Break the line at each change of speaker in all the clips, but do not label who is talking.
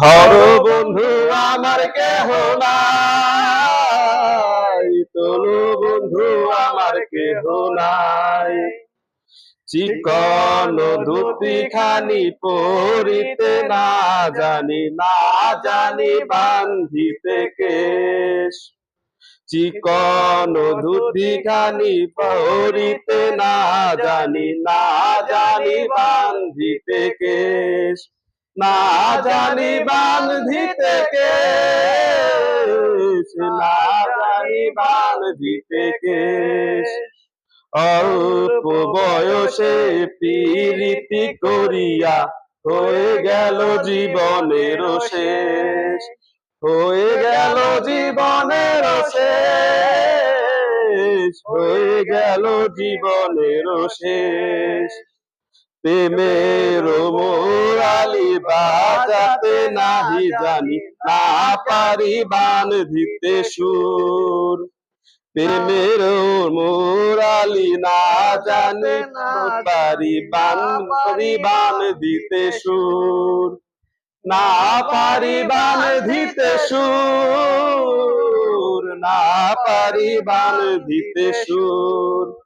ধরো বন্ধু, আমার কেহ নাই। তোলো বন্ধু, আমার কেহ নাই। চিকন ধুতি খানি পরিতে না জানি না জানি বান্ধিতে কেশ। চিকন ধুতি খানি পরিতে না জানি না জানি বান্ধিতে কেশ। না জানি বান্ধিতে কেশ। না জানি বান্ধিতে কেশ। অল্প বয়সে পীড়িতি করিয়া হয়ে গেল জীবনের শেষ। হয়ে গেল জীবনের শেষ। হয়ে গেল জীবনের শেষ। প্রেমের মোরালি বাজাতে নাহি জানি, না পারি বান দিতে সুর। প্রেমের মোরালি না জানি, না পারি বান পারি বান দিতে সুর। না পারি বান দিতে সুর, না পারি বান দিতে সুর।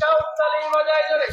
চৌতালি বাজায় জোরে।